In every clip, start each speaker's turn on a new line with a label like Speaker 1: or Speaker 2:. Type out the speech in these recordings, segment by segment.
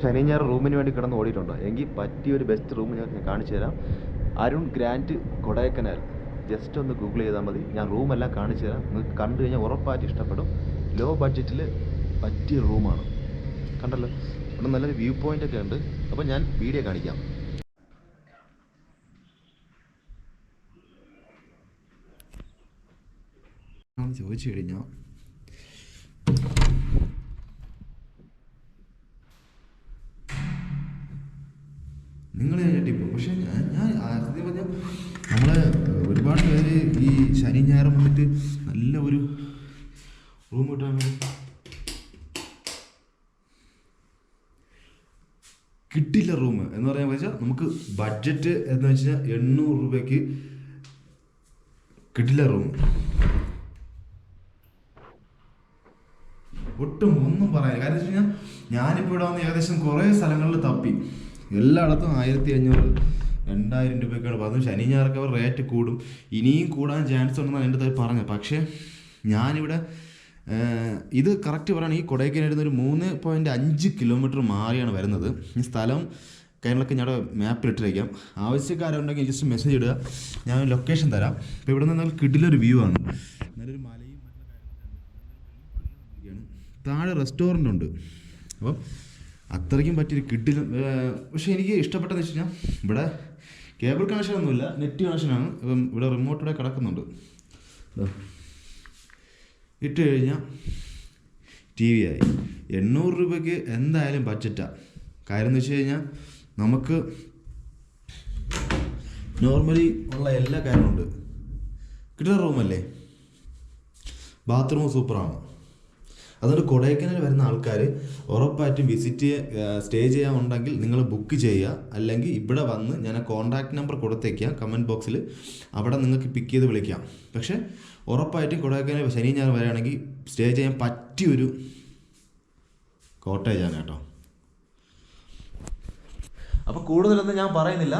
Speaker 1: ശനി ഞായർ റൂമിന് വേണ്ടി കിടന്ന് ഓടിയിട്ടുണ്ടോ? എങ്കിൽ പറ്റിയ ഒരു ബെസ്റ്റ് റൂം ഞാൻ ഞാൻ കാണിച്ചു തരാം. അരുൺ ഗ്രാൻഡ് കൊടൈക്കനാൽ. ജസ്റ്റ് ഒന്ന് ഗൂഗിൾ ചെയ്താൽ മതി. ഞാൻ റൂമെല്ലാം കാണിച്ചു തരാം. നിങ്ങൾക്ക് കണ്ടു കഴിഞ്ഞാൽ ഉറപ്പായിട്ട് ഇഷ്ടപ്പെടും. ലോ ബഡ്ജറ്റിൽ പറ്റിയ റൂമാണ് കണ്ടല്ലോ? ഇവിടെ നല്ലൊരു വ്യൂ പോയിന്റ് ഒക്കെ ഉണ്ട്. അപ്പോൾ ഞാൻ വീഡിയോ കാണിക്കാം. ചോദിച്ചു കഴിഞ്ഞാൽ നിങ്ങൾ ഞെട്ടിപ്പോ. പക്ഷെ ഞാൻ സത്യം പറഞ്ഞാൽ നമ്മളെ ഒരുപാട് പേര് ഈ ശനി ഞായർ വന്നിട്ട് നല്ല ഒരു റൂം കിട്ടാൻ കിട്ടില്ല റൂം എന്ന് പറയാൻ വെച്ചാൽ നമുക്ക് ബഡ്ജറ്റ് എന്ന് വെച്ചാൽ എണ്ണൂറ് രൂപയ്ക്ക് കിട്ടില്ല റൂം. ഒട്ടും ഒന്നും പറയാൻ കാര്യം വെച്ച് കഴിഞ്ഞാൽ ഞാനിപ്പോൾ ഇവിടെ വന്ന് ഏകദേശം കുറേ സ്ഥലങ്ങളിൽ തപ്പി. എല്ലായിടത്തും ആയിരത്തി അഞ്ഞൂറ് രണ്ടായിരം രൂപയ്ക്കാണ് അതും ശനി ഞായറൊക്കെ അവർ റേറ്റ് കൂടും. ഇനിയും കൂടാൻ ചാൻസ് ഉണ്ടെന്നാണ് എന്റെ അടുത്ത് പറഞ്ഞത്. പക്ഷേ ഞാനിവിടെ ഇത് കറക്റ്റ് പറയുകയാണ് ഈ കൊടൈക്കനാലിൽ നിന്ന് ഒരു മൂന്ന് പോയിന്റ് അഞ്ച് കിലോമീറ്റർ മാറിയാണ് വരുന്നത്. ഈ സ്ഥലം കാര്യങ്ങളൊക്കെ ഞാൻ മാപ്പിൽ ഇട്ടിരിക്കാം. ആവശ്യക്കാരുണ്ടെങ്കിൽ ജസ്റ്റ് മെസ്സേജ് ഇടുക. ഞാൻ ലൊക്കേഷൻ തരാം. ഇപ്പോൾ ഇവിടെ നിന്ന് കിടിലൊരു വ്യൂ ആണ്. നല്ലൊരു മലയും താഴെ റെസ്റ്റോറന്റ് ഉണ്ട്. അപ്പം അത്രയ്ക്കും പറ്റിയൊരു കിഡിൽ പക്ഷേ എനിക്ക് ഇഷ്ടപ്പെട്ടതെന്ന് വെച്ച് കഴിഞ്ഞാൽ ഇവിടെ കേബിൾ കണക്ഷൻ ഒന്നുമില്ല നെറ്റ് കണക്ഷനാണ് ഇപ്പം ഇവിടെ റിമോട്ടിവിടെ കിടക്കുന്നുണ്ട്. ഇട്ട് കഴിഞ്ഞാൽ ടി വി ആയി. എണ്ണൂറ് രൂപയ്ക്ക് എന്തായാലും ബഡ്ജറ്റാണ് കാര്യം എന്ന് വെച്ച് കഴിഞ്ഞാൽ നമുക്ക് നോർമലി ഉള്ള എല്ലാ കാര്യമുണ്ട് കിട്ടുന്ന റൂമല്ലേ ബാത്റൂം സൂപ്പറാണ് അതുകൊണ്ട് കൊടൈക്കനാൽ വരുന്ന ആൾക്കാർ ഉറപ്പായിട്ടും വിസിറ്റ് സ്റ്റേ ചെയ്യാനുണ്ടെങ്കിൽ നിങ്ങൾ ബുക്ക് ചെയ്യുക. അല്ലെങ്കിൽ ഇവിടെ വന്ന് ഞാൻ കോൺടാക്ട് നമ്പർ കൊടുത്തേക്കാം. കമന്റ് ബോക്സിൽ അവിടെ നിങ്ങൾക്ക് പിക്ക് ചെയ്ത് വിളിക്കാം. പക്ഷേ ഉറപ്പായിട്ടും കൊടൈക്കനാൽ ശനി ഞായർ വരികയാണെങ്കിൽ സ്റ്റേ ചെയ്യാൻ പറ്റിയൊരു കോട്ടേജാണ് കേട്ടോ. അപ്പോൾ കൂടുതലൊന്നും ഞാൻ പറയുന്നില്ല.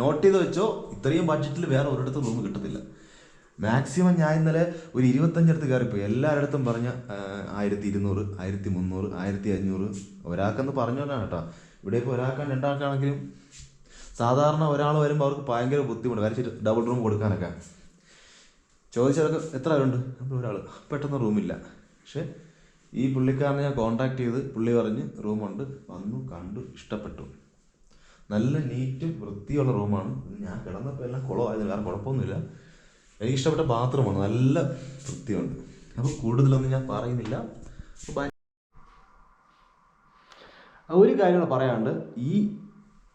Speaker 1: നോട്ട് ചെയ്ത് വെച്ചോ. ഇത്രയും ബഡ്ജറ്റിൽ വേറെ ഒരിടത്തും റൂം കിട്ടത്തില്ല. മാക്സിമം ഞാൻ ഇന്നലെ ഒരു ഇരുപത്തഞ്ചടുത്ത് കയറിപ്പോയി. എല്ലാവരുടെ പറഞ്ഞ ആയിരത്തി ഇരുന്നൂറ് ആയിരത്തി മുന്നൂറ് ആയിരത്തി അഞ്ഞൂറ് ഒരാൾക്കെന്ന് പറഞ്ഞോണ്ടാണ് കേട്ടോ ഇവിടെ ഇപ്പോൾ ഒരാൾക്കാണ് രണ്ടാൾക്കാണെങ്കിലും സാധാരണ ഒരാൾ വരുമ്പോൾ അവർക്ക് ഭയങ്കര ബുദ്ധിമുട്ട്. കാര്യം ഡബിൾ റൂം കൊടുക്കാനൊക്കെ. ചോദിച്ചവർക്ക് എത്ര പേരുണ്ട്? അപ്പോൾ ഒരാൾ പെട്ടെന്ന് റൂമില്ല. പക്ഷേ ഈ പുള്ളിക്കാരനെ ഞാൻ കോണ്ടാക്ട് ചെയ്ത് പുള്ളി പറഞ്ഞ് റൂമുണ്ട്. വന്നു കണ്ടു ഇഷ്ടപ്പെട്ടു. നല്ല നീറ്റും വൃത്തിയുള്ള റൂമാണ്. ഞാൻ കിടന്നപ്പോൾ എല്ലാം കുളമായത് വേറെ കുഴപ്പമൊന്നുമില്ല. എനിക്ക് ഇഷ്ടപ്പെട്ട ബാത്റൂമാണ്. നല്ല വൃത്തിയുണ്ട്. അപ്പോൾ കൂടുതലൊന്നും ഞാൻ പറയുന്നില്ല. ഒരു കാര്യം പറയാണ്ട് ഈ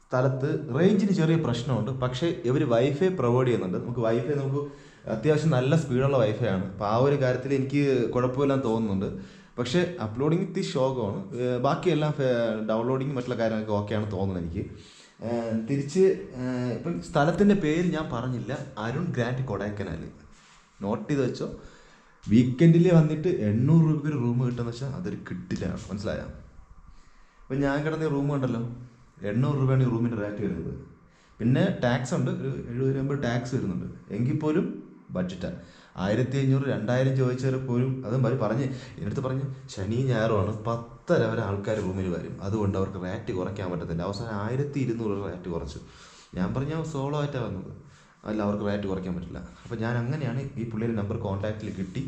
Speaker 1: സ്ഥലത്ത് റേഞ്ചിന് ചെറിയ പ്രശ്നമുണ്ട്. പക്ഷേ ഇവർ വൈഫൈ പ്രൊവൈഡ് ചെയ്യുന്നുണ്ട്. നമുക്ക് വൈഫൈ നമുക്ക് അത്യാവശ്യം നല്ല സ്പീഡുള്ള വൈഫൈ ആണ്. അപ്പോൾ ആ ഒരു കാര്യത്തിൽ എനിക്ക് കുഴപ്പമില്ലാന്ന് തോന്നുന്നുണ്ട്. പക്ഷേ അപ്ലോഡിങ് ഇത്തിരി ശോകമാണ്. ബാക്കിയെല്ലാം ഡൗൺലോഡിങ് മറ്റുള്ള കാര്യങ്ങളൊക്കെ ഓക്കെയാണ് തോന്നുന്നത് എനിക്ക്. തിരിച്ച് ഇപ്പം സ്ഥലത്തിന്റെ പേര് ഞാൻ പറഞ്ഞില്ല. അരുൺ ഗ്രാൻഡ് കൊടൈക്കനാൽ. നോട്ട് ചെയ്ത് വെച്ചോ. വീക്കെൻഡിൽ വന്നിട്ട് എണ്ണൂറ് രൂപയ്ക്ക് ഒരു റൂം കിട്ടുമെന്ന് വെച്ചാൽ അതൊരു കിട്ടില്ല. മനസ്സിലായോ? ഇപ്പം ഞാൻ കിടന്ന റൂം ഉണ്ടല്ലോ എണ്ണൂറ് രൂപയാണ് ഈ റൂമിന്റെ റേറ്റ് വരുന്നത്. പിന്നെ ടാക്സ് ഉണ്ട്. ഒരു എഴുപത് രൂപ ടാക്സ് വരുന്നുണ്ട്. എങ്കിൽ പോലും ബഡ്ജറ്റാണ് ആയിരത്തി അഞ്ഞൂറ് രണ്ടായിരം ചോദിച്ചവർ പോലും അതും അവർ പറഞ്ഞ് എന്നിടത്ത് പറഞ്ഞ് ശനി ഞായറുമാണ് പത്തര വരെ ആൾക്കാർ റൂമിൽ വരും. അതുകൊണ്ട് അവർക്ക് റേറ്റ് കുറയ്ക്കാൻ പറ്റത്തില്ല. അവസാനം ആയിരത്തി ഇരുന്നൂറ് റേറ്റ് കുറച്ചു. ഞാൻ പറഞ്ഞ സോളോ ആയിട്ടാണ് വന്നത്. അല്ല അവർക്ക് റേറ്റ് കുറയ്ക്കാൻ പറ്റില്ല. അപ്പോൾ ഞാൻ അങ്ങനെയാണ് ഈ പുള്ളിയുടെ നമ്പർ കോൺടാക്റ്റിൽ കിട്ടി.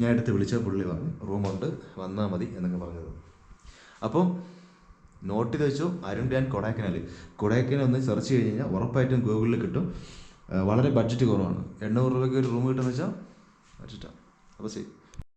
Speaker 1: ഞാൻ എടുത്ത് വിളിച്ച പുള്ളി പറഞ്ഞു റൂമുണ്ട് വന്നാൽ മതി എന്നൊക്കെ പറഞ്ഞത്. അപ്പോൾ നോട്ട് ചെയ്ത് വെച്ചു അരുൺ ഡാൻ കൊടൈക്കനാൽ കൊടൈക്കനാൽ ഒന്ന് സെർച്ച് ചെയ്ത് കഴിഞ്ഞാൽ ഉറപ്പായിട്ടും ഗൂഗിളിൽ കിട്ടും. വളരെ ബഡ്ജറ്റ് കുറവാണ്. എണ്ണൂറ് രൂപയ്ക്ക് ഒരു റൂം കിട്ടുമെന്ന് വെച്ചാൽ ബഡ്ജറ്റാണ് അപ്പോൾ ശരി.